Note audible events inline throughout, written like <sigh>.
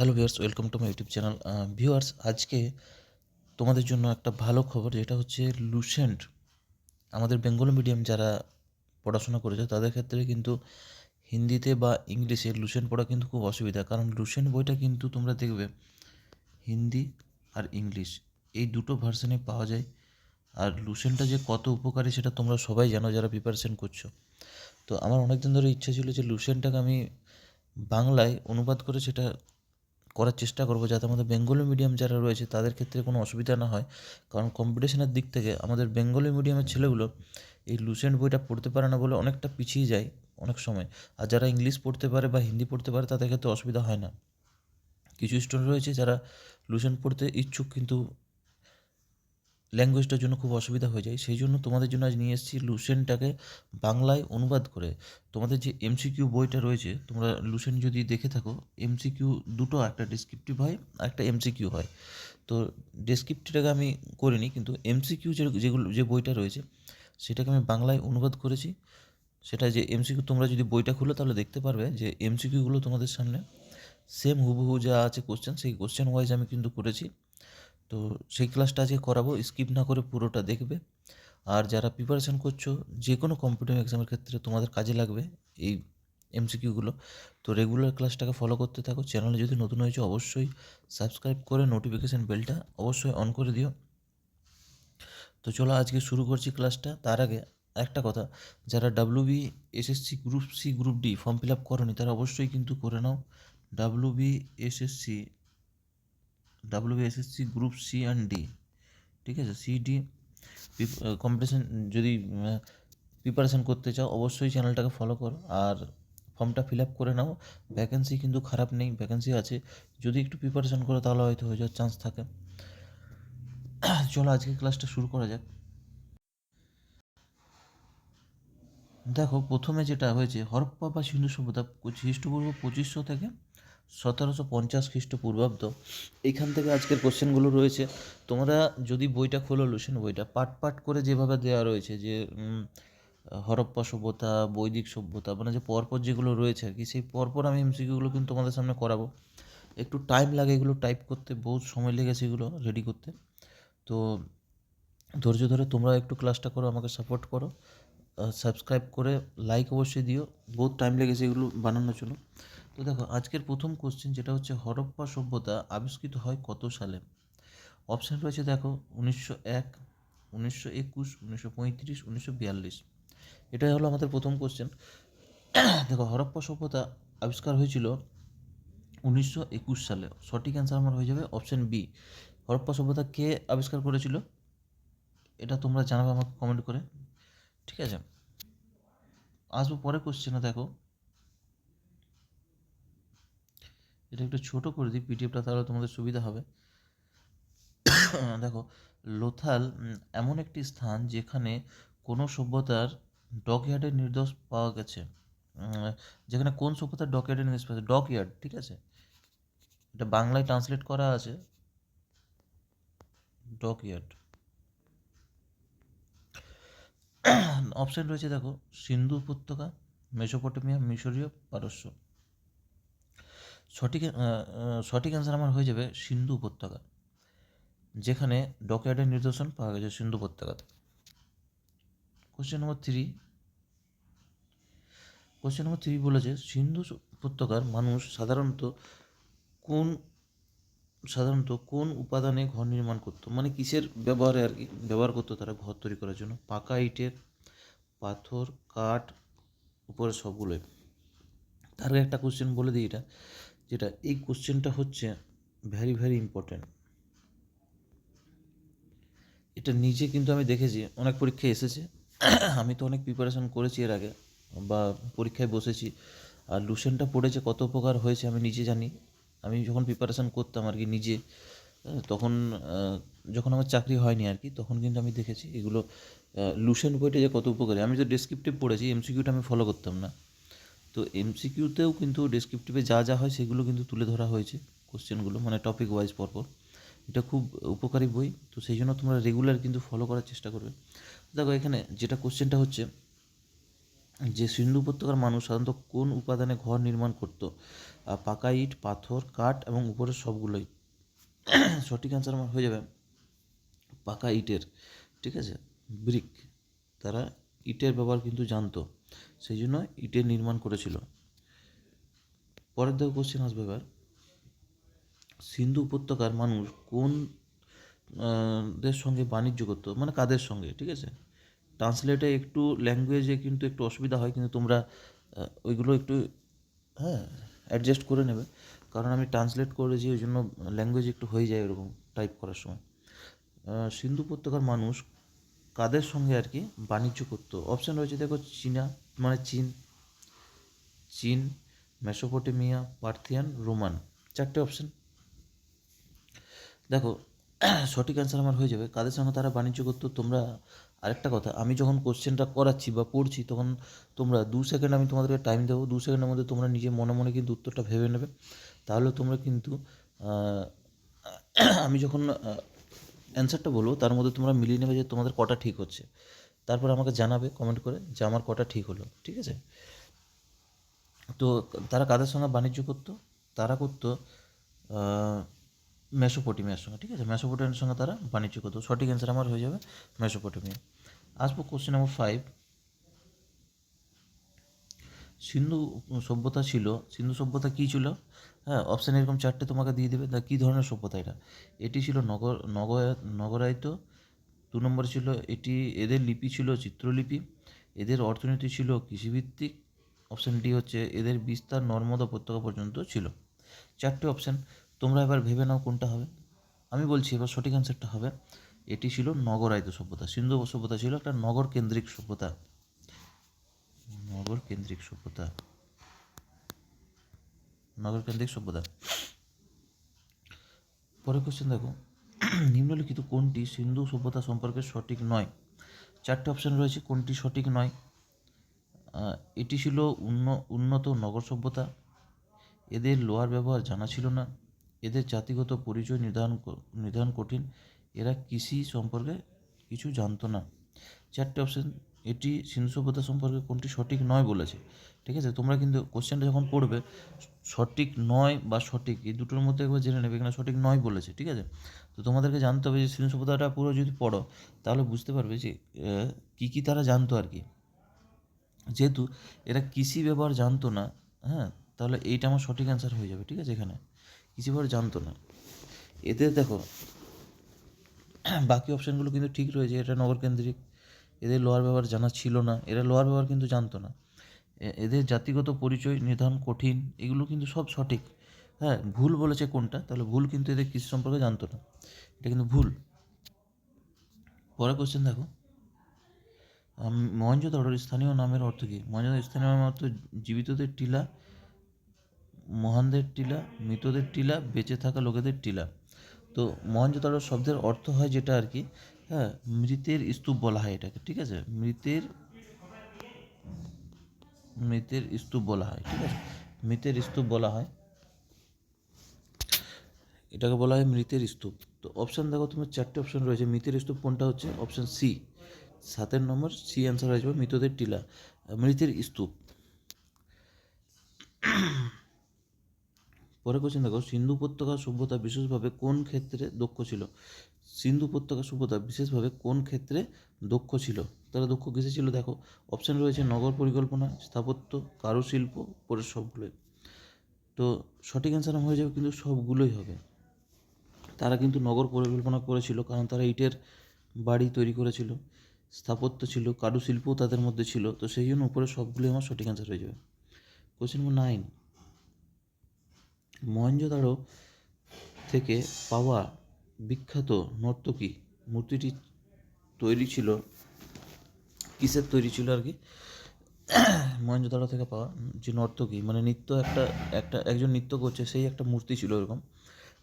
Hello viewers welcome to my YouTube channel viewers আজকে তোমাদের জন্য একটা ভালো খবর, যেটা হচ্ছে লুসেন্ট আমাদের বেঙ্গলি মিডিয়াম যারা পড়াশোনা করেছে, তাদের ক্ষেত্রে কিন্তু হিন্দিতে বা ইংলিশে লুসেন্ট পড়া কিন্তু খুব অসুবিধা। কারণ লুসেন্ট বইটা কিন্তু তোমরা দেখবে হিন্দি আর ইংলিশ, এই দুটো ভার্সনে পাওয়া যায়। আর লুসেন্টটা যে কত উপকারী সেটা তোমরা সবাই জানো, যারা প্রিপারেশন করছ। তো আমার অনেক দিন ধরে ইচ্ছা ছিল যে লুসেন্টটাকে আমি বাংলায় অনুবাদ করে সেটা করার চেষ্টা করব যাতে আমাদের বেঙ্গলি মিডিয়াম যারা রয়েছে তাদের ক্ষেত্রে কোনো অসুবিধা না হয়। কারণ কম্পিটিশনের দিক থেকে আমাদের বেঙ্গলি মিডিয়ামের ছেলেগুলো এই লুসেন্ট বইটা পড়তে পারে না বলে অনেকটা পিছিয়ে যায় অনেক সময়। আর যারা ইংলিশ পড়তে পারে বা হিন্দি পড়তে পারে তাদের ক্ষেত্রে অসুবিধা হয় না। কিছু স্টুডেন্ট রয়েছে যারা লুসেন্ট পড়তে ইচ্ছুক কিন্তু ল্যাঙ্গুয়েজটার জন্য খুব অসুবিধা হয়ে যায়। সেই জন্য তোমাদের জন্য আজ নিয়ে এসেছি লুসেনটাকে বাংলায় অনুবাদ করে। তোমাদের যে এমসিকিউ বইটা রয়েছে, তোমরা লুসেন যদি দেখে থাকো এমসিকিউ দুটো একটা ডিসক্রিপটিভ হয় একটা এমসিকিউ হয়। তো ডেসক্রিপটিভটাকে আমি করিনি কিন্তু এমসিকিউ যেগুলো, যে বইটা রয়েছে, সেটাকে আমি বাংলায় অনুবাদ করেছি। সেটা যে এমসিকিউ তোমরা যদি বইটা খুলো, তাহলে দেখতে পারবে যে এমসিকিউগুলো তোমাদের সামনে সেম হুবহু যা আছে কোশ্চেন সেই কোশ্চেন ওয়াইজ আমি কিন্তু করেছি। তো সেই ক্লাসটা আজকে করাবো স্কিপ না করে পুরোটা দেখবে। আর যারা প্রিপারেশান করছ, যে কোনো কম্পিটিভ এক্সামের ক্ষেত্রে তোমাদের কাজে লাগবে এই এমসিকিউগুলো তো রেগুলার ক্লাসটাকে ফলো করতে থাকো। চ্যানেলে যদি নতুন হয়েছে, অবশ্যই সাবস্ক্রাইব করে নোটিফিকেশান বেলটা অবশ্যই অন করে দিও। তো চলো আজকে শুরু করছি ক্লাসটা তার আগে একটা কথা, যারা W B SSC group C group D form fill up করনি, তারা অবশ্যই কিন্তু করে নাও। W B SSC W B SSC group C and D ঠিক আছে? সি ডি কম্পিটিশন যদি প্রিপারেশান করতে চাও, অবশ্যই চ্যানেলটাকে ফলো করো। আর ফর্মটা ফিল আপ করে নাও। ভ্যাকেন্সি কিন্তু খারাপ নেই ভ্যাকেন্সি আছে। যদি একটু প্রিপারেশান করো, তাহলে হয়তো হয়ে যাওয়ার চান্স থাকে। চলো আজকে ক্লাসটা শুরু করা যাক। দেখো, প্রথমে যেটা হয়েছে, হরপ্পা বা সিন্ধু সভ্যতা, খ্রিস্টপূর্ব পঁচিশশো থেকে সতেরোশো পঞ্চাশ খ্রিস্টপূর্বাব্দ এইখান থেকে আজকের কোশ্চেনগুলো রয়েছে। তোমরা যদি বইটা খোলো, লুসেন বইটা, পাট পাট করে যেভাবে দেওয়া রয়েছে যে হরপ্পা সভ্যতা, বৈদিক সভ্যতা মানে যে পরপর যেগুলো রয়েছে আর কি, সেই পরপর আমি এমসিকিউগুলো কিন্তু তোমাদের সামনে করাবো। একটু টাইম লাগে এগুলো টাইপ করতে, বহুত সময় লেগেছে এগুলো রেডি করতে। তো ধৈর্য ধরে তোমরা একটু ক্লাসটা করো, আমাকে সাপোর্ট করো। সাবস্ক্রাইব করে লাইক অবশ্যই দিও, বহুত টাইম লেগেছে এগুলো বানানোর জন্য। তো দেখো, আজকের প্রথম কোশ্চেন যেটা হচ্ছে, হরপ্পা সভ্যতা আবিষ্কৃত হয় কত সালে? অপশান রয়েছে দেখো, উনিশশো এক, উনিশশো একুশ, উনিশশো পঁয়ত্রিশ, উনিশশো বিয়াল্লিশ। এটাই হলো আমাদের প্রথম কোশ্চেন দেখো, হরপ্পা সভ্যতা আবিষ্কার হয়েছিল উনিশশো একুশ সালে। সঠিক অ্যান্সার আমার হয়ে যাবে অপশান বি হরপ্পা সভ্যতা কে আবিষ্কার করেছিল? এটা তোমরা জানাবে আমাকে কমেন্ট করে। ঠিক আছে? আসব পরে কোশ্চেনে দেখো। এটা একটু ছোটো করে দিই পিডিএফটা তাহলে তোমাদের সুবিধা হবে। দেখো, লোথাল এমন একটি স্থান যেখানে কোনো সভ্যতার ডকইয়ার্ডের নির্দেশ পাওয়া গেছে। যেখানে কোন সভ্যতার ডকইয়ার্ডের নির্দেশ পাওয়া ডক ইয়ার্ড ঠিক আছে? এটা বাংলায় ট্রান্সলেট করা আছে। ডক ইয়ার্ড অপশান রয়েছে দেখো, সিন্ধু উপত্যকা, মেসোপটেমিয়া, মিশরীয় পারস্য। সঠিক সঠিক অ্যান্সার আমার হয়ে যাবে সিন্ধু উপত্যকা, যেখানে ডকয়ার্ডের নিদর্শন পাওয়া গেছে Sindhu উপত্যকাতে। Question number three question number three বলেছে, সিন্ধু উপত্যকার মানুষ সাধারণত কোন সাধারণত কোন উপাদানে ঘর নির্মাণ করতো? মানে কিসের ব্যবহারে আর কি ব্যবহার করতো তারা ঘর তৈরি করার জন্য? পাকা ইটের, পাথর, কাঠ, উপরে সবগুলোই। তার একটা কোশ্চেন বলে দিই এটা। যেটা এই কোশ্চেনটা হচ্ছে ভ্যারি ভ্যারি ইম্পর্ট্যান্ট এটা নিজে কিন্তু আমি দেখেছি, অনেক পরীক্ষায় এসেছে। আমি তো অনেক প্রিপারেশন করেছি এর আগে, বা পরীক্ষায় বসেছি। আর লুসেনটা পড়েছে, কত উপকার হয়েছে আমি নিজে জানি। আমি যখন প্রিপারেশান করতাম আর কি নিজে, তখন যখন আমার চাকরি হয়নি আর কি, তখন কিন্তু আমি দেখেছি এগুলো লুসেন বইটা যে কত উপকারী। আমি তো ডেসক্রিপটিভ পড়েছি এমসিকিউটা আমি ফলো করতাম না। তো এমসিকিউতেও কিন্তু ডেসক্রিপটিভে যা যা হয় সেগুলো কিন্তু তুলে ধরা হয়েছে কোশ্চেনগুলো মানে টপিক ওয়াইজ পরপর। এটা খুব উপকারী বই, তো সেই জন্য তোমরা রেগুলার কিন্তু ফলো করার চেষ্টা করবে। দেখো, এখানে যেটা কোশ্চেনটা হচ্ছে, যে সিন্ধু উপত্যকার মানুষ সাধারণত কোন উপাদানে ঘর নির্মাণ করতো? পাকা ইট, পাথর, কাঠ এবং উপরের সবগুলোই। <coughs> সঠিক অ্যান্সার আমার হয়ে যাবে, পাকা ইটের, ঠিক আছে? ব্রিক, তারা ইটের ব্যবহার কিন্তু জানতো। সেই জন্য ইটের নির্মাণ করেছিল। পরের দেখো কোশ্চেন আসবে এবার। সিন্ধু উপত্যকার মানুষ কোন দের সঙ্গে বাণিজ্য করতো? মানে কাদের সঙ্গে? ঠিক আছে? ট্রান্সলেটে একটু ল্যাঙ্গুয়েজে কিন্তু একটু অসুবিধা হয়, কিন্তু তোমরা ওইগুলো একটু হ্যাঁ অ্যাডজাস্ট করে নেবে। কারণ আমি ট্রান্সলেট করেছি, ওই জন্য ল্যাঙ্গুয়েজ একটু হয়ে যায় এরকম টাইপ করার সময়। সিন্ধু উপত্যকার মানুষ কাদের সঙ্গে আর কি বাণিজ্য করতো? অপশান রয়েছে দেখো, চীনা। মানে চীন। চীন, মেসোপটেমিয়া, পার্থিয়ান, রোমান, চারটে অপশান দেখো, সঠিক অ্যান্সার আমার হয়ে যাবে। কাদের সঙ্গে তারা বাণিজ্য করতো, তোমরা আরেকটা কথা, আমি যখন কোশ্চেনটা করাচ্ছি বা পড়ছি, তখন তোমরা দু সেকেন্ড আমি তোমাদেরকে টাইম দেবো। দু সেকেন্ডের মধ্যে তোমরা নিজে মনে মনে কিন্তু উত্তরটা ভেবে নেবে। তাহলে তোমরা কিন্তু আমি যখন অ্যান্সারটা বলব, তার মধ্যে তোমরা মিলিয়ে নেবে যে তোমাদের কটা ঠিক হচ্ছে। তারপর আমাকে জানাবে কমেন্ট করে যে আমার কটা ঠিক হলো, ঠিক আছে? তো তারা কাদের সঙ্গে বাণিজ্য করতো? তারা করতো মেসোপটেমিয়ার সঙ্গে, ঠিক আছে? মেসোপটেমিয়ার সঙ্গে তারা বাণিজ্য করতো। সঠিক অ্যান্সার আমার হয়ে যাবে মেসোপটেমিয়া। আসব কোশ্চেন নাম্বার ফাইভ সিন্ধু সভ্যতা ছিল, সিন্ধু সভ্যতা কী ছিল? হ্যাঁ অপশান এরকম চারটে তোমাকে দিয়ে দেবে। তা কী ধরনের সভ্যতা এটা? এটি ছিল নগর নগর, নগরায়িত দু নম্বর ছিল এটি এদের লিপি ছিল চিত্রলিপি। এদের অর্থনীতি ছিল কৃষিভিত্তিক। অপশান ডি হচ্ছে এদের বিস্তার নর্মদা উপত্যকা পর্যন্ত ছিল। চারটে অপশান তোমরা এবার ভেবে নাও কোনটা হবে। আমি বলছি এবার সঠিক অ্যান্সারটা হবে। এটি ছিল নগরায়িত সভ্যতা। সিন্ধু সভ্যতা ছিল একটা নগর কেন্দ্রিক সভ্যতা। নগর কেন্দ্রিক সভ্যতা। নগর কেন্দ্রিক সভ্যতা। পরের কোশ্চেন দেখো। নিম্নলিখিত কোনটি সিন্ধু সভ্যতা সম্পর্কে সঠিক নয়? চারটি অপশান রয়েছে, কোনটি সঠিক নয়? এটি ছিল উন্ন, উন্নত নগর সভ্যতা। এদের লোহার ব্যবহার জানা ছিল না। এদের জাতিগত পরিচয় নির্ধারণ নির্ধারণ কঠিন। এরা কৃষি সম্পর্কে কিছু জানতো না। চারটি অপশন এটি সিন্ধু সভ্যতা সম্পর্কে কোনটি সঠিক নয় বলেছে। ঠিক আছে? তোমরা কিন্তু কোশ্চেনটা যখন পড়বে, সঠিক নয় বা সঠিক এই দুটোর মধ্যে একবার জেনে নেবে এখানে সঠিক নয় বলেছে, ঠিক আছে? তো তোমাদেরকে জানতে হবে যে সিন্ধু সভ্যতাটা পুরো যদি পড়ো, তাহলে বুঝতে পারবে যে কী কী তারা জানতো আর কি। যেহেতু এরা কৃষি ব্যবহার জানতো না হ্যাঁ তাহলে এইটা আমার সঠিক অ্যান্সার হয়ে যাবে, ঠিক আছে এখানে? কৃষি ব্যবহার জানতো না। এতে দেখো, বাকি অপশানগুলো কিন্তু ঠিক রয়েছে, এটা নগরকেন্দ্রিক এদের লোহার ব্যবহার জানা ছিল না, এরা লোহার ব্যবহার কিন্তু জানতো না। এদের জাতিগত পরিচয় নির্ধারণ কঠিন, এগুলো কিন্তু সব সঠিক। হ্যাঁ ভুল বলেছে কোনটা, তাহলে ভুল কিন্তু এদের কৃষি সম্পর্কে জানতো না। এটা কিন্তু ভুল। পরের কোশ্চেন দেখো। মহেঞ্জোদারোর স্থানীয় নামের অর্থ কী? মহেঞ্জোদারোর স্থানীয় নামের অর্থ জীবিতদের টিলা, মহানদের টিলা, মৃতদের টিলা, বেঁচে থাকা লোকেদের টিলা। তো মহেঞ্জোদারো শব্দের অর্থ হয় যেটা আর কি হ্যাঁ মৃতের স্তূপ বলা হয় এটাকে, ঠিক আছে? মৃতের মৃতের স্তূপ বলা হয়, ঠিক আছে? মৃতের স্তূপ বলা হয়। এটাকে বলা হয় মৃতের স্তূপ। তো অপশান দেখো, তোমার চারটে অপশান রয়েছে। মৃতের স্তূপ কোনটা হচ্ছে? অপশান সি সাতের নম্বর সি অ্যান্সার হয়ে যাবে মৃতদের টিলা। মৃতের স্তূপ। পরে কোশ্চেন দেখো, সিন্ধু উপত্যকা সভ্যতা বিশেষভাবে কোন ক্ষেত্রে দক্ষ ছিল? সিন্ধু উপত্যকা সভ্যতা বিশেষভাবে কোন ক্ষেত্রে দক্ষ ছিল? তারা দক্ষ কিসে ছিল? দেখো অপশান রয়েছে নগর পরিকল্পনা, স্থাপত্য, কারুশিল্প, পরে সবগুলোই। তো সঠিক অ্যান্সার হয়ে যাবে কিন্তু সবগুলোই হবে। তারা কিন্তু নগর পরিকল্পনা করেছিল, কারণ তারা ইটের বাড়ি তৈরি করেছিল, স্থাপত্য ছিল, কারুশিল্পও তাদের মধ্যে ছিল। তো সেই জন্য উপরে সবগুলোই আমার সঠিক অ্যান্সার হয়ে যাবে। কোশ্চেন নম্বর নাইন মহেঞ্জোদারো থেকে পাওয়া বিখ্যাত নর্তকী মূর্তিটি তৈরি ছিল, কিসের তৈরি ছিল আর কি? মহেঞ্জোদারো থেকে পাওয়া যে নর্তকী মানে নৃত্য একটা একটা, একজন নৃত্য করছে, সেই একটা মূর্তি ছিল এরকম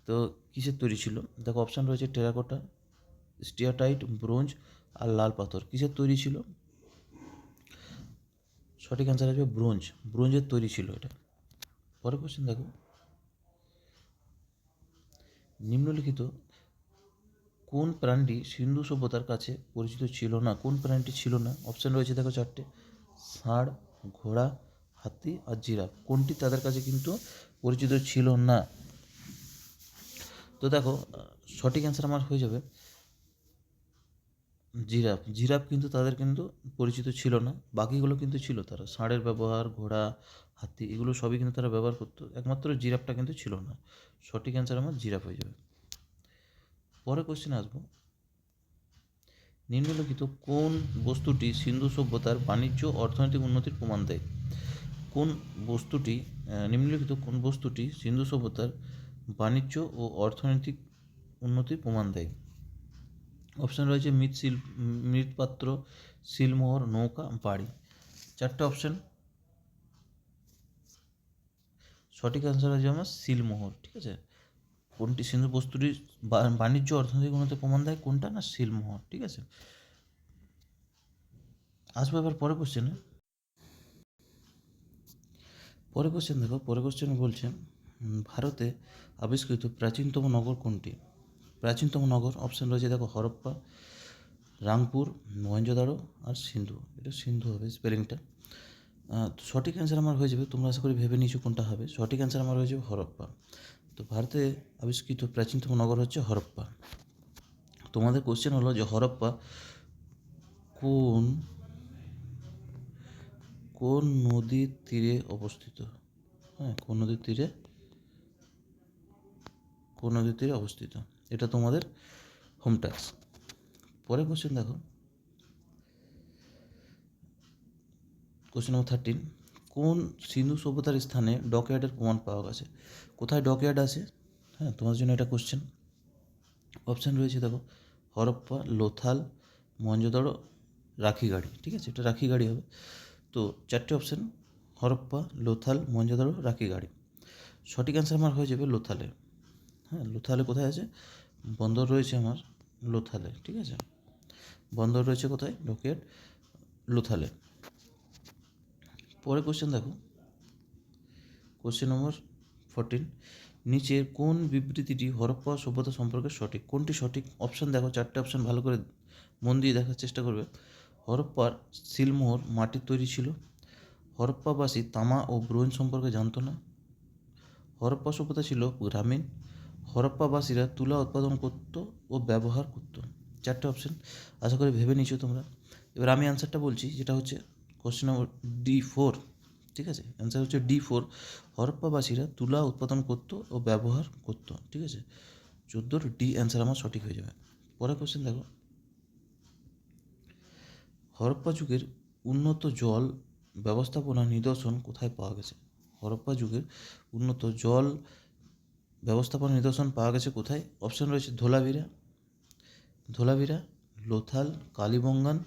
তো কিসের তৈরি ছিল? দেখো অপশান রয়েছে টেরাকোটা স্টিয়াটাইট ব্রোঞ্জ আর লাল পাথর। কিসের তৈরি ছিল? সঠিক অ্যান্সার আসবে ব্রোঞ্জ। ব্রোঞ্জের তৈরি ছিল এটা। পরের কোশ্চেন দেখো। নিম্নলিখিত, কোন প্রাণীটি সিন্ধু সভ্যতার কাছে পরিচিত ছিল না? কোন প্রাণীটি ছিল না? অপশান রয়েছে দেখো চারটে। ষাঁড়, ঘোড়া, হাতি আর জিরাফ কোনটি তাদের কাছে কিন্তু পরিচিত ছিল না? তো দেখো সঠিক অ্যান্সার আমার হয়ে যাবে। জিরাফ জিরাফ কিন্তু তাদের কিন্তু পরিচিত ছিল না। বাকিগুলো কিন্তু ছিল তারা। ষাঁড়ের ব্যবহার, ঘোড়া, হাতি, এগুলো সবই কিন্তু তারা ব্যবহার করতো। একমাত্র জিরাফটা কিন্তু ছিল না। সঠিক অ্যান্সার আমার জিরাফ হয়ে যাবে। পরে কোশ্চেন আসব। নিম্নলিখিত কোন বস্তুটি সিন্ধু সভ্যতার বাণিজ্য, অর্থনৈতিক উন্নতির প্রমাণ দেয়? কোন বস্তুটি নিম্নলিখিত কোন বস্তুটি সিন্ধু সভ্যতার বাণিজ্য ও অর্থনৈতিক উন্নতির প্রমাণ দেয়? অপশান রয়েছে মৃৎশিল মৃৎপাত্র, শিলমোহর, নৌকা, বাড়ি। চারটে অপশান। সঠিক অ্যান্সার হচ্ছে আমার শিলমোহর, ঠিক আছে? কোনটি সিন্ধু বস্তুটি বা- বাণিজ্য অর্থনৈতিক উন্নতি প্রমাণ দেয়? কোনটা? না, শিলমোহর, ঠিক আছে? আসব এবার পরে কোশ্চেনে পরে কোশ্চেন দেখো পরে কোশ্চেন বলছেন, ভারতে আবিষ্কৃত প্রাচীনতম নগর কোনটি? প্রাচীনতম নগর অপশান রয়েছে দেখো হরপ্পা, রাংপুর মহেঞ্জোদারো আর সিন্ধু। এটা সিন্ধু হবে স্পেলিংটা তো সঠিক অ্যান্সার আমার হয়ে যাবে, তোমরা আশা করি ভেবে নিয়েছো কোনটা হবে। সঠিক অ্যান্সার আমার হয়ে যাবে হরপ্পা। তো ভারতে আবিষ্কৃত প্রাচীনতম নগর হচ্ছে হরপ্পা। তোমাদের কোশ্চেন হলো যে হরপ্পা কোন কোন নদীর তীরে অবস্থিত? হ্যাঁ কোন নদীর তীরে, কোন নদীর তীরে অবস্থিত? এটা তোমাদের হোম ট্যাক্স পরে কোশ্চেন দেখো। কোশ্চেন নম্বর থার্টিন কোন সিন্ধু সভ্যতার স্থানে ডকইয়ার্ডের প্রমাণ পাওয়া গেছে? কোথায় ডকইয়ার্ড আছে? হ্যাঁ তোমার জন্য এটা কোশ্চেন অপশান রয়েছে দেখো, হরপ্পা, লোথাল মহেঞ্জোদারো রাখিগাড়ি, ঠিক আছে? এটা রাখি গাড়ি হবে। তো চারটে অপশান হরপ্পা, লোথাল মহেঞ্জোদারো রাখিগাড়ি। সঠিক অ্যান্সার আমার হয়ে যাবে লোথালে। হ্যাঁ লোথালে কোথায় আছে? বন্দর রয়েছে আমার লোথালে, ঠিক আছে? বন্দর রয়েছে কোথায়? ডকইয়ার্ড লোথালে। পরে কোশ্চেন দেখো। কোশ্চেন নম্বর ফোরটিন নিচের কোন বিবৃতিটি হরপ্পা সভ্যতা সম্পর্কে সঠিক? কোনটি সঠিক? অপশন দেখো, চারটে অপশান ভালো করে মন দিয়ে দেখার চেষ্টা করবে। হরপ্পার সিলমোহর মাটির তৈরি ছিল? হরপ্পাবাসী তামা ও ব্রোঞ্জ সম্পর্কে জানতো না? হরপ্পা সভ্যতা ছিল গ্রামীণ হরপ্পাবাসীরা তুলা উৎপাদন করত ও ব্যবহার করত। চারটে অপশন আশা করি ভেবে নিচ্ছ তোমরা। এবার আমি অ্যান্সারটা বলছি, যেটা হচ্ছে কোশ্চেন নম্বর ডি ফোর ঠিক আছে? অ্যান্সার হচ্ছে ডি ফোর হরপ্পাবাসীরা তুলা উৎপাদন করত ও ব্যবহার করত। ঠিক আছে? চোদ্দোর ডি অ্যান্সার আমার সঠিক হয়ে যাবে। পরের কোশ্চেন দেখো। হরপ্পা যুগের উন্নত জল ব্যবস্থাপনা নিদর্শন কোথায় পাওয়া গেছে? হরপ্পা যুগের উন্নত জল ব্যবস্থাপনা নিদর্শন পাওয়া গেছে কোথায়? অপশন রয়েছে ধোলাভিরা ধোলাভিরা, লোথাল, কালীবঙ্গান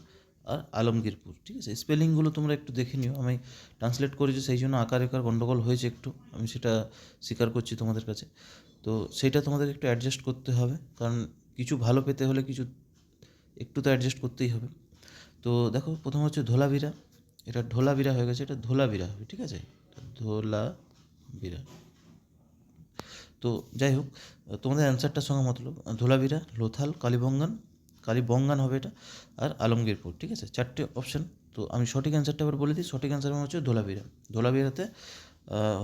আর আলমগীরপুর, ঠিক আছে? স্পেলিংগুলো তোমরা একটু দেখে নিও। আমি ট্রান্সলেট করেছি সেই জন্য আকার একার গণ্ডগোল হয়েছে একটু। আমি সেটা স্বীকার করছি তোমাদের কাছে। তো সেইটা তোমাদের একটু অ্যাডজাস্ট করতে হবে। কারণ কিছু ভালো পেতে হলে কিছু একটু তো অ্যাডজাস্ট করতেই হবে। তো দেখো, প্রথম হচ্ছে ধোলাভিরা। এটা ঢোলাভিরা হয়ে গেছে, এটা ধোলাভিরা হবে, ঠিক আছে? ধোলাভিরা। তো যাই হোক, তোমাদের অ্যান্সারটার সঙ্গে মতলব, ধোলাভিরা, লোথাল, কালীবঙ্গান কালীবঙ্গান হবে এটা, আর আলমগীরপুর, ঠিক আছে? চারটে অপশন তো আমি সঠিক অ্যান্সারটা এবার বলে দিই, সঠিক অ্যান্সার হচ্ছে ধোলাভিরা। ধোলাবিরাতে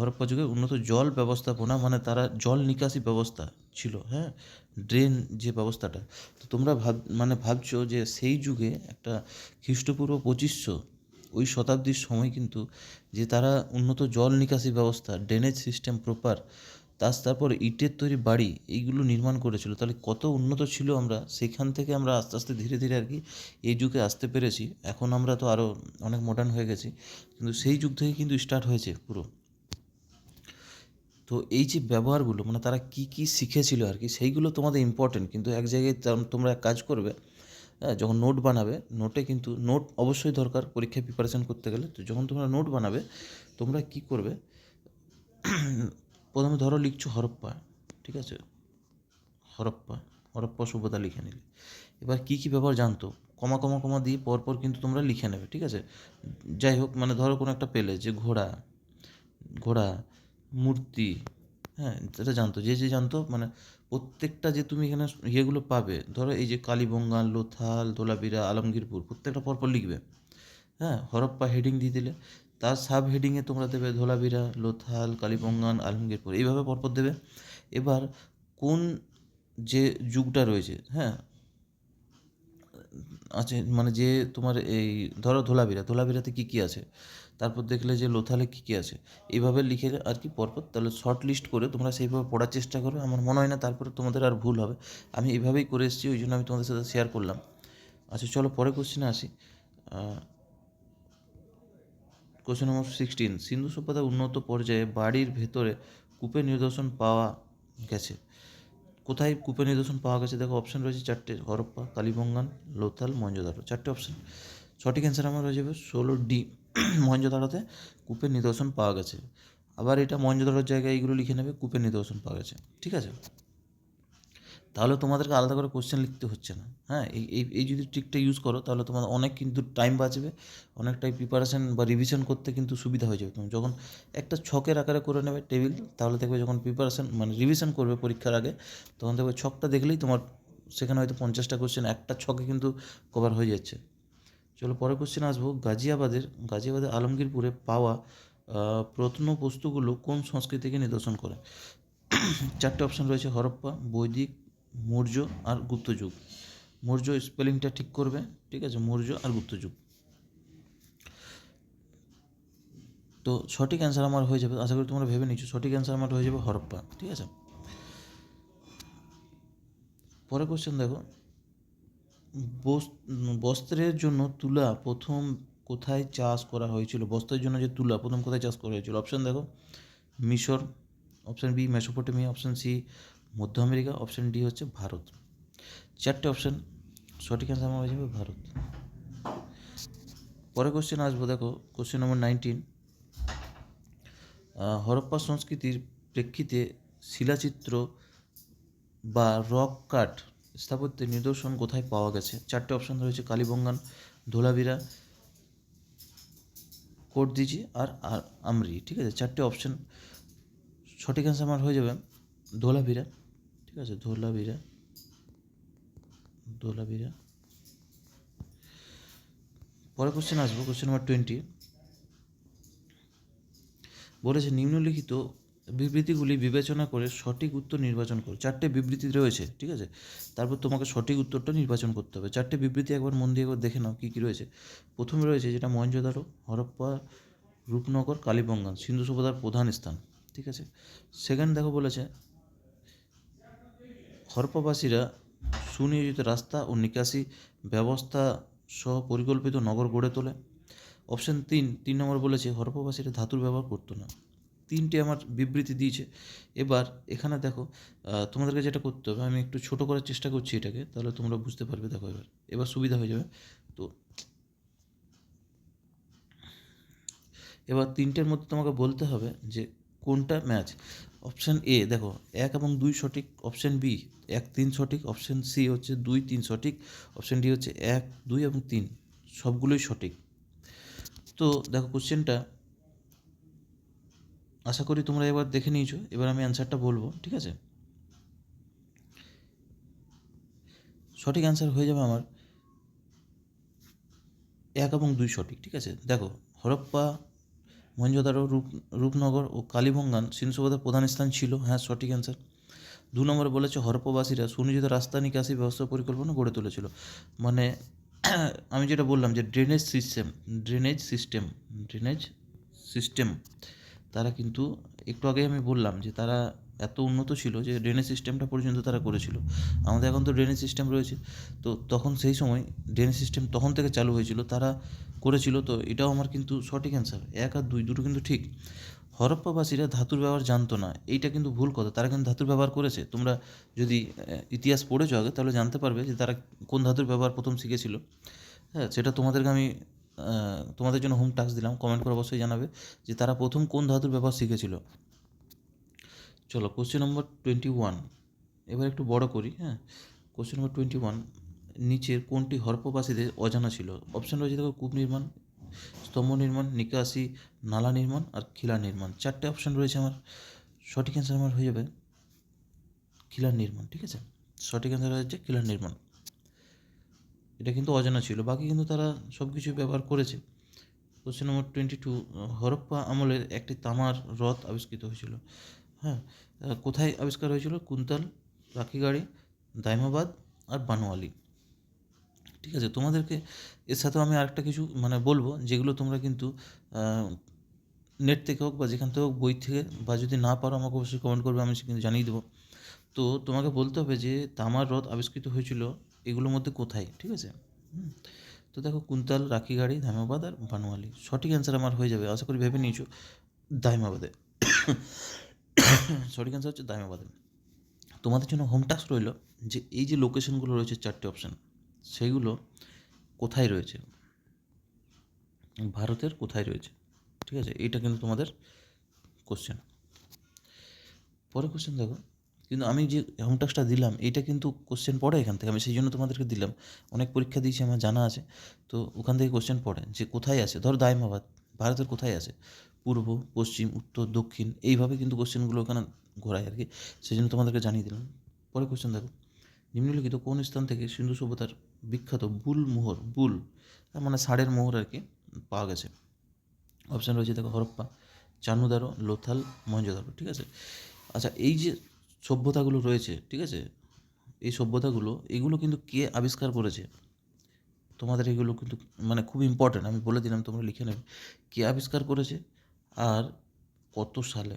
হরপ্পা যুগে উন্নত জল ব্যবস্থাপনা মানে তারা জল নিকাশি ব্যবস্থা ছিল হ্যাঁ? ড্রেন যে ব্যবস্থাটা। তো তোমরা ভাব মানে ভাবছ যে সেই যুগে একটা খ্রিস্টপূর্ব পঁচিশশো, ওই শতাব্দীর সময় কিন্তু যে তারা উন্নত জল নিকাশি ব্যবস্থা ড্রেনেজ সিস্টেম প্রপার তার তারপর ইটের তৈরি বাড়ি এইগুলো নির্মাণ করেছিল। তাহলে কত উন্নত ছিল আমরা, সেখান থেকে আমরা আস্তে আস্তে ধীরে ধীরে আর কি এই যুগে আসতে পেরেছি। এখন আমরা তো আরও অনেক মডার্ন হয়ে গেছি, কিন্তু সেই যুগ থেকে কিন্তু স্টার্ট হয়েছে পুরো। তো এই যে ব্যবহারগুলো মানে তারা কি কি শিখেছিল আর কি, সেইগুলো তোমাদের ইম্পর্টেন্ট কিন্তু এক জায়গায় তোমরা এক কাজ করবে হ্যাঁ যখন নোট বানাবে নোটে কিন্তু নোট অবশ্যই দরকার পরীক্ষায় প্রিপারেশান করতে গেলে। তো যখন তোমরা নোট বানাবে, তোমরা কি করবে প্রথমে ধরো লিখছো হরপ্পা, ঠিক আছে? হরপ্পা হরপ্পা সভ্যতা লিখে নিলে। এবার কী কী ব্যাপার জানতো? কমা কমা কমা দিয়ে পরপর কিন্তু তোমরা লিখে নেবে, ঠিক আছে? যাই হোক মানে ধরো কোনো একটা পেলে যে ঘোড়া ঘোড়া, মূর্তি হ্যাঁ সেটা জানতো। যে যে জানতো মানে প্রত্যেকটা যে তুমি এখানে ইয়েগুলো পাবে, ধরো এই যে কালীবঙ্গান লোথাল ধোলাবিরা আলমগীরপুর, প্রত্যেকটা পরপর লিখবে। হ্যাঁ হরপ্পা হেডিং দিয়ে দিলে। তার সাব হেডিংয়ে তোমরা দেবে ধোলাভিরা, লোথাল, কালীপঙ্গান, আলমগীরপুর। এইভাবে পরপর দেবে। এবার কোন যে যুগটা রয়েছে হ্যাঁ আছে মানে যে তোমার এই, ধরো ধোলাভিরা, ধোলাভিরাতে কী কী আছে? তারপর দেখলে যে লোথালে কী কী আছে। এইভাবে লিখে আর কি পরপর, তাহলে শর্ট লিস্ট করে তোমরা সেইভাবে পড়ার চেষ্টা করো আমার মনে হয় না তারপরে তোমাদের আর ভুল হবে। আমি এইভাবেই করে এসেছি, ওই জন্য আমি তোমাদের সাথে শেয়ার করলাম। আচ্ছা চলো পরে কোশ্চেনে আসি। কোশ্চেন নম্বর সিক্সটিন সিন্ধু সভ্যতার উন্নত পর্যায়ে বাড়ির ভেতরে কূপের নিদর্শন পাওয়া গেছে। কোথায় কূপের নিদর্শন পাওয়া গেছে? দেখো অপশান রয়েছে চারটে, হরপ্পা, কালীবঙ্গান, লোথাল মহেঞ্জোদারো চারটে অপশান সঠিক অ্যান্সার আমার যাবে ষোলো ডি মহেঞ্জোদারোতে কূপের নিদর্শন পাওয়া গেছে। আবার এটা মহেঞ্জোদারোর জায়গায় এইগুলো লিখে নেবে, কূপের নিদর্শন পাওয়া গেছে। ঠিক আছে? তাহলে তোমাদেরকে আলাদা করে কোশ্চেন লিখতে হচ্ছে না। হ্যাঁ এই এই যদি ট্রিকটা ইউজ করো তাহলে তোমার অনেক কিন্তু টাইম বাঁচবে অনেকটাই প্রিপারেশন বা রিভিশন করতে কিন্তু সুবিধা হয়ে যাবে। তুমি যখন একটা ছকের আকারে করে নেবে টেবিল তাহলে দেখবে যখন প্রিপারেশন মানে রিভিশন করবে পরীক্ষার আগে তখন দেখবে ছকটা দেখলেই তোমার সেখানে হয়তো পঞ্চাশটা কোশ্চেন একটা ছকে কিন্তু কভার হয়ে যাচ্ছে। চলো পরের কোশ্চেন আসব। গাজিয়াবাদের গাজিয়াবাদের আলমগীরপুরে পাওয়া আহ, প্রত্নবস্তুগুলো কোন সংস্কৃতিকে নিদর্শন করে? চারটে অপশন রয়েছে হরপ্পা বৈদিক মৌর্য আর গুপ্ত যুগ। মৌর্য স্পেলিংটা ঠিক করবে, ঠিক আছে? মৌর্য আর গুপ্ত যুগ। তো সঠিক অ্যান্সার আমার হয়ে যাবে, আশা করি তোমরা ভেবে নিচ্ছ সঠিক অ্যান্সার আমার হয়ে যাবে হরপ্পা, ঠিক আছে? পরের কোশ্চেন দেখো। বস- বস্ত্রের জন্য তুলা প্রথম কোথায় চাষ করা হয়েছিল? বস্ত্রের জন্য যে তুলা, প্রথম কোথায় চাষ করা হয়েছিল? অপশান দেখো। মিশর option B Mesopotamia option C মধ্য আমেরিকা অপশান ডি হচ্ছে ভারত। চারটে অপশান সঠিক অ্যান্সার আমার হয়ে যাবে ভারত। পরে কোশ্চেন আসব, দেখো কোশ্চেন নম্বর নাইনটিন হরপ্পা সংস্কৃতির প্রেক্ষিতে শিলাচিত্র বা রক কাট স্থাপত্যের নিদর্শন কোথায় পাওয়া গেছে? চারটে অপশন রয়েছে কালীবঙ্গান, ধোলাভিরা কোটদিজি আর আমরি। ঠিক আছে, চারটে অপশন সঠিক অ্যান্সার আমার হয়ে যাবে ধোলাভিরা। ঠিক আছে ধোলাভিরা ধোলাভিরা পরে কোশ্চেন আসব কোশ্চেন নাম্বার টোয়েন্টি বলেছে, নিম্নলিখিত বিবৃতিগুলি বিবেচনা করে সঠিক উত্তর নির্বাচন করো। চারটে বিবৃতি রয়েছে, ঠিক আছে? তারপর তোমাকে সঠিক উত্তরটা নির্বাচন করতে হবে। চারটে বিবৃতি একবার মন দিয়ে একবার দেখে নাও কী কী রয়েছে। প্রথমে রয়েছে যেটা মহেঞ্জোদারো হরপ্পা, রূপনগর, কালীবঙ্গান, সিন্ধু সভ্যতার প্রধান স্থান, ঠিক আছে? সেকেন্ড দেখো বলেছে হরপ্পাবাসীরা সুনিয়োজিত রাস্তা ও নিকাশি ব্যবস্থা সহ পরিকল্পিত নগর গড়ে তোলে। অপশন তিন তিন নম্বর বলেছে হরপ্পাবাসীরা ধাতুর ব্যবহার করতো না। তিনটে আমার বিবৃতি দিয়েছে। এবার এখানে দেখো তোমাদেরকে যেটা করতে হবে, আমি একটু ছোট করার চেষ্টা করছি এটাকে, তাহলে তোমরা বুঝতে পারবে, দেখো এবার। এবার সুবিধা হয়ে যাবে। তো এবার তিনটের মধ্যে তোমাকে বলতে হবে যে কোনটা ম্যাচ অপশান এ দেখো, এক এবং দুই সঠিক অপশান বি এক তিন সঠিক অপশান সি হচ্ছে দুই তিন সঠিক অপশান ডি হচ্ছে এক, দুই এবং তিন, সবগুলোই সঠিক। তো দেখো কোশ্চেনটা আশা করি তোমরা এবার দেখে নিয়েছো, এবার আমি অ্যান্সারটা বলব, ঠিক আছে? সঠিক অ্যান্সার হয়ে যাবে আমার, এক এবং দুই সঠিক, ঠিক আছে? দেখো, হরপ্পা মহেঞ্জোদারো রূপ, রূপনগর ও কালীবঙ্গান সিন্ধু প্রধান স্থান ছিল। হ্যাঁ সঠিক অ্যান্সার দু নম্বরে বলেছে, হরপ্পবাসীরা সুনিয়োজিত রাস্তা নিকাশি ব্যবস্থা পরিকল্পনা গড়ে তুলেছিল। মানে <clears throat> আমি যেটা বললাম যে drainage system drainage system drainage system তারা কিন্তু একটু আগে আমি বললাম যে তারা এত উন্নত ছিল যে ড্রেনেজ সিস্টেমটা পর্যন্ত তারা করেছিল। আমাদের এখন তো ড্রেনেজ সিস্টেম রয়েছে। তো তখন সেই সময় ড্রেনেজ সিস্টেম তখন থেকে চালু হয়েছিল, তারা করেছিল। তো এটাও আমার কিন্তু সঠিক অ্যান্সার এক আর দুই দুটো কিন্তু ঠিক। হরপ্পাবাসীরা ধাতুর ব্যবহার জানতো না। এইটা কিন্তু ভুল কথা। তারা কিন্তু ধাতুর ব্যবহার করেছে। তোমরা যদি ইতিহাস পড়েছো আগে, তাহলে জানতে পারবে যে তারা কোন ধাতুর ব্যবহার প্রথম শিখেছিল। হ্যাঁ সেটা তোমাদেরকে আমি তোমাদের জন্য হোম টাস্ক দিলাম। কমেন্ট করে অবশ্যই জানাবে যে তারা প্রথম কোন ধাতুর ব্যবহার শিখেছিল। চলো কোশ্চেন নম্বর টোয়েন্টি ওয়ান এবার একটু বড় করি হ্যাঁ? কোশ্চেন নম্বর টোয়েন্টি ওয়ান নিচের কোনটি হরপ্পবাসীদের অজানা ছিল? অপশান রয়েছে দেখো, কূপ নির্মাণ, স্তম্ভ নির্মাণ, নিকাশি, নালা নির্মাণ আর খিলা নির্মাণ। চারটে অপশান রয়েছে আমার। সঠিক অ্যান্সার আমার হয়ে যাবে খিলার নির্মাণ, ঠিক আছে? সঠিক অ্যান্সার হচ্ছে খিলার নির্মাণ। এটা কিন্তু অজানা ছিল। বাকি কিন্তু তারা সব কিছু ব্যবহার করেছে। Question number twenty two Harappa আমলের একটি তামার রথ আবিষ্কৃত হয়েছিল। হ্যাঁ কোথায় আবিষ্কার হয়েছিল? কুন্তল রাখিগাড়ি দাইমাবাদ আর বানোয়ালি। ঠিক আছে, তোমাদেরকে এর সাথেও আমি আরেকটা কিছু মানে বলব, যেগুলো তোমরা কিন্তু নেট থেকে হোক বা যেখান থেকে হোক বই থেকে বা যদি না পারো আমাকে অবশ্যই কমেন্ট করবে, আমি সে কিন্তু জানিয়ে দেবো। তো তোমাকে বলতে হবে যে তামার রথ আবিষ্কৃত হয়েছিল এগুলোর মধ্যে কোথায়, ঠিক আছে? তো দেখো, কুন্তল রাখিগাড়ি ধামাবাদ আর বানোয়ালি সঠিক অ্যান্সার আমার হয়ে যাবে, আশা করি ভেবে নিয়েছো। দাইমাবাদে। সঠিক অ্যান্সার হচ্ছে দাইমাবাদে। তোমাদের জন্য হোম টাস্ক রইল যে, এই যে লোকেশনগুলো রয়েছে চারটে অপশান সেইগুলো কোথায় রয়েছে? ভারতের কোথায় রয়েছে? ঠিক আছে? এইটা কিন্তু তোমাদের কোশ্চেন পরে কোশ্চেন দেখো। কিন্তু আমি যে হোম টাস্কটা দিলাম, এইটা কিন্তু কোশ্চেন পড়ে এখান থেকে। আমি সেই জন্য তোমাদেরকে দিলাম। অনেক পরীক্ষা দিয়েছি, আমার জানা আছে। তো ওখান থেকে কোশ্চেন পড়ে যে কোথায় আছে? ধরো দায়মাবাদ ভারতের কোথায় আছে? পূর্ব, পশ্চিম, উত্তর, দক্ষিণ, এইভাবে কিন্তু কোশ্চেনগুলো ওখানে ঘোরায় আর কি। সেই জন্য তোমাদেরকে জানিয়ে দিলাম। পরে কোশ্চেন দেখো। নিম্নলিখিত কোন স্থান থেকে সিন্ধু সভ্যতার বিখ্যাত বুল মোহর, বুল মানে ষাঁড়ের মোহর আর কি, পাওয়া গেছে। অপশান রয়েছে দেখো হরপ্পা চানুদারো লোথাল মহেঞ্জোদারো ঠিক আছে? আচ্ছা এই যে সভ্যতাগুলো রয়েছে, ঠিক আছে? এই সভ্যতাগুলো, এগুলো কিন্তু কে আবিষ্কার করেছে? তোমাদের এগুলো কিন্তু মানে খুব ইম্পর্ট্যান্ট আমি বলে দিলাম, তোমরা লিখে নেবে। কে আবিষ্কার করেছে আর কত সালে?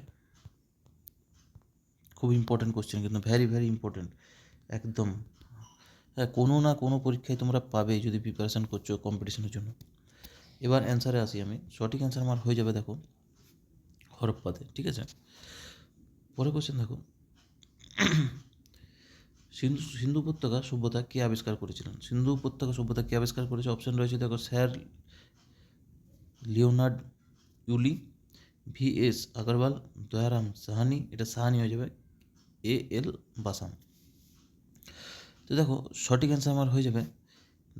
খুব ইম্পর্ট্যান্ট কোশ্চেন কিন্তু ভ্যারি ভ্যারি ইম্পর্ট্যান্ট একদম। হ্যাঁ কোনো না কোনো পরীক্ষায় তোমরা পাবে যদি প্রিপারেশান করছ কম্পিটিশনের জন্য। এবার অ্যান্সারে আসি আমি। সঠিক অ্যান্সার আমার হয়ে যাবে, দেখো, হরপ্পাতে, ঠিক আছে? পরে কোশ্চেন দেখো। <clears throat> সিন্ধু সিন্ধু উপত্যকা সভ্যতা কে আবিষ্কার করেছিলেন? সিন্ধু উপত্যকা সভ্যতা কে আবিষ্কার করেছে? অপশন রয়েছে দেখো, sir Leonard Woolley, V S Agrawal, Dayaram Sahni, এটা সাহানি হয়ে যাবে, এ এল বাসাম। তো দেখো, সঠিক অ্যান্সার আমার হয়ে যাবে,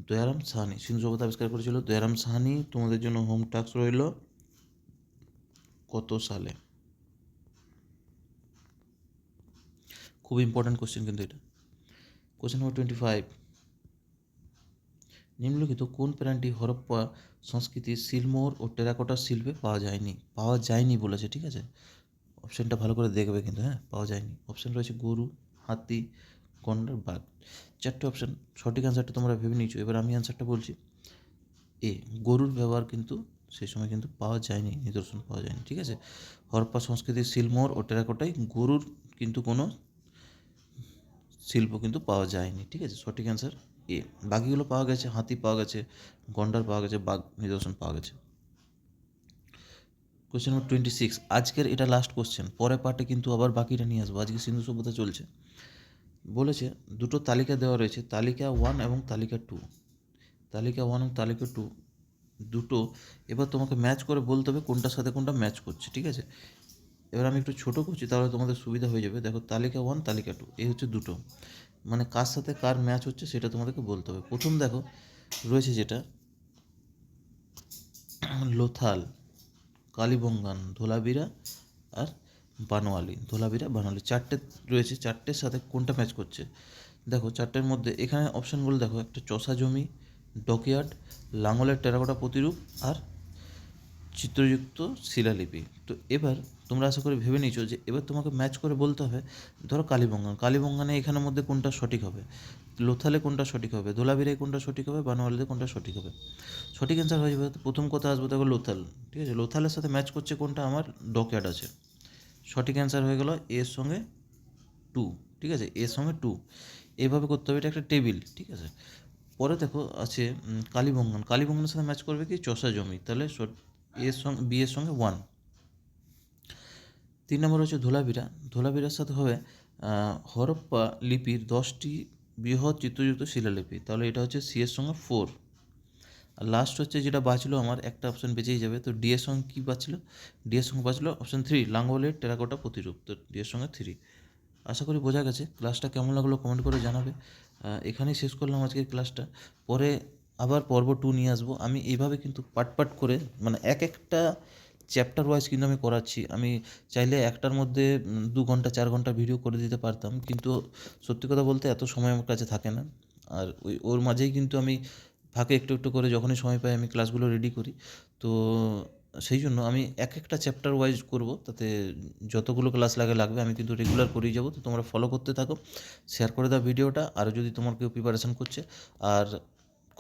দয়ারাম সাহানি। সিন্ধু সভ্যতা আবিষ্কার করেছিল দয়ারাম সাহানি। তোমাদের জন্য হোম টাস্ক রইল কত সালে? খুব ইম্পর্ট্যান্ট কোশ্চেন কিন্তু এটা। কোশ্চেন নম্বর টোয়েন্টি ফাইভ নিম্নলিখিত কোন প্রাণটি হরপ্পা সংস্কৃতির সিলমোহর ও টেরাকোটা শিল্পে পাওয়া যায়নি? পাওয়া যায়নি বলেছে, ঠিক আছে? অপশানটা ভালো করে দেখবে কিন্তু হ্যাঁ? পাওয়া যায়নি। অপশান রয়েছে গরু, হাতি গন্ডার বাঘ। চারটে অপশান সঠিক অ্যান্সারটা তোমরা ভেবে নিয়েছো। এবার আমি অ্যান্সারটা বলছি। এ, গরুর ব্যবহার কিন্তু সেই সময় কিন্তু পাওয়া যায়নি, নিদর্শন পাওয়া যায়নি, ঠিক আছে? হরপ্পা সংস্কৃতির সিলমোহর ও টেরাকোটায় গরুর কিন্তু কোনো শিল্প কিন্তু পাওয়া যায়নি, ঠিক আছে? সঠিক অ্যান্সার এ বাকিগুলো পাওয়া গেছে, হাতি পাওয়া গেছে, গন্ডার পাওয়া গেছে, বাঘ নিদর্শন পাওয়া গেছে। কোশ্চেন নম্বর টোয়েন্টি সিক্স আজকের এটা লাস্ট কোশ্চেন পরের পার্টে কিন্তু আবার বাকিটা নিয়ে আসব। আজকে সিন্ধু সভ্যতা চলছে। বলেছে, দুটো তালিকা দেওয়া রয়েছে, তালিকা ওয়ান এবং তালিকা টু তালিকা ওয়ান এবং তালিকা টু দুটো। এবার তোমাকে ম্যাচ করে বলতে হবে কোনটার সাথে কোনটা ম্যাচ করছে, ঠিক আছে? এবার আমি একটু ছোটো করছি, তাহলে তোমাদের সুবিধা হয়ে যাবে। দেখো, তালিকা ওয়ান তালিকা টু এই হচ্ছে দুটো। মানে কার সাথে কার ম্যাচ হচ্ছে সেটা তোমাদেরকে বলতে হবে। প্রথম দেখো, রয়েছে যেটা, লোথাল, কালীবঙ্গান, ধোলাবিরা আর বানোয়ালি ধোলাবিরা বানোয়ালি চারটে রয়েছে, চারটের সাথে কোনটা ম্যাচ করছে? দেখো, চারটের মধ্যে, এখানে অপশানগুলো দেখো, একটা চষা জমি ডকইয়ার্ড লাঙলের টেরাকোটা প্রতিরূপ আর চিত্রযুক্ত শিলালিপি। তো এবার তোমরা আশা করি ভেবে নিয়েছো যে এবার তোমাকে ম্যাচ করে বলতে হবে, ধরো কালীবঙ্গান। কালীবঙ্গানে এখানের মধ্যে কোনটা সঠিক হবে? লোথালে কোনটা সঠিক হবে? ধোলাবিরায় কোনটা সঠিক হবে? বানোয়ালিতে কোনটা সঠিক হবে? সঠিক অ্যান্সার হয়ে যাবে প্রথম কথা আসবে দেখো লোথাল। ঠিক আছে? লোথালের সাথে ম্যাচ করছে কোনটা? আমার ডকয়ার্ড আছে। সঠিক অ্যান্সার হয়ে গেল এর সঙ্গে টু ঠিক আছে? এর সঙ্গে টু এইভাবে করতে হবে, এটা একটা টেবিল ঠিক আছে? পরে দেখো আছে কালীবঙ্গান। কালীবঙ্গানের সাথে ম্যাচ করবে কি? চষা জমি। তাহলে এর সঙ্গে বি এর সঙ্গে ওয়ান তিন নম্বর হচ্ছে ধোলাবিরা। ধোলাবিরার সাথে হবে হরপ্পা লিপির দশটি বৃহৎ চিত্রযুক্ত শিলালিপি। তাহলে এটা হচ্ছে সি এর সঙ্গে ফোর আর লাস্ট হচ্ছে যেটা বাঁচলো আমার, একটা অপশান বেঁচেই যাবে। তো ডি এর সঙ্গে কী বাঁচলো? ডি এর সঙ্গে বাঁচলো অপশান থ্রি লাঙ্গলের টেরাকোটা প্রতিরূপ। তো ডি এর সঙ্গে থ্রি আশা করি বোঝা গেছে। ক্লাসটা কেমন লাগল কমেন্ট করে জানাবে। এখানেই শেষ করলাম আজকের ক্লাসটা পরে আবার পর্ব টু নিয়ে আসব। আমি এইভাবে কিন্তু পাট পাট করে মানে এক একটা চ্যাপ্টার ওয়াইজ কিন্তু আমি করাচ্ছি। আমি চাইলে একটার মধ্যে দু ঘণ্টা, চার ঘণ্টা ভিডিও করে দিতে পারতাম। কিন্তু সত্যি কথা বলতে এত সময় আমার কাছে থাকে না। আর ওই, ওর মাঝেই কিন্তু আমি ফাঁকে একটু একটু করে যখনই সময় পাই আমি ক্লাসগুলো রেডি করি। তো সেই জন্য আমি এক একটা চ্যাপ্টার ওয়াইজ করব। তাতে যতগুলো ক্লাস লাগে, লাগবে আমি কিন্তু রেগুলার করেই যাব। তো তোমরা ফলো করতে থাকো শেয়ার করে দাও ভিডিওটা আরও যদি তোমার কেউ প্রিপারেশান করছে, আর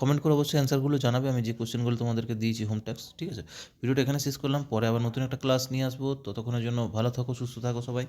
কমেন্ট করে অবশ্যই অ্যান্সারগুলো জানাবে, আমি যে কোশ্চেনগুলো তোমাদেরকে দিয়েছি হোম ট্যাক্স ঠিক আছে? ভিডিওটা এখানে শেষ করলাম, পরে আবার নতুন একটা ক্লাস নিয়ে আসব, ততক্ষণের জন্য ভালো থাকো, সুস্থ থাকো সবাই।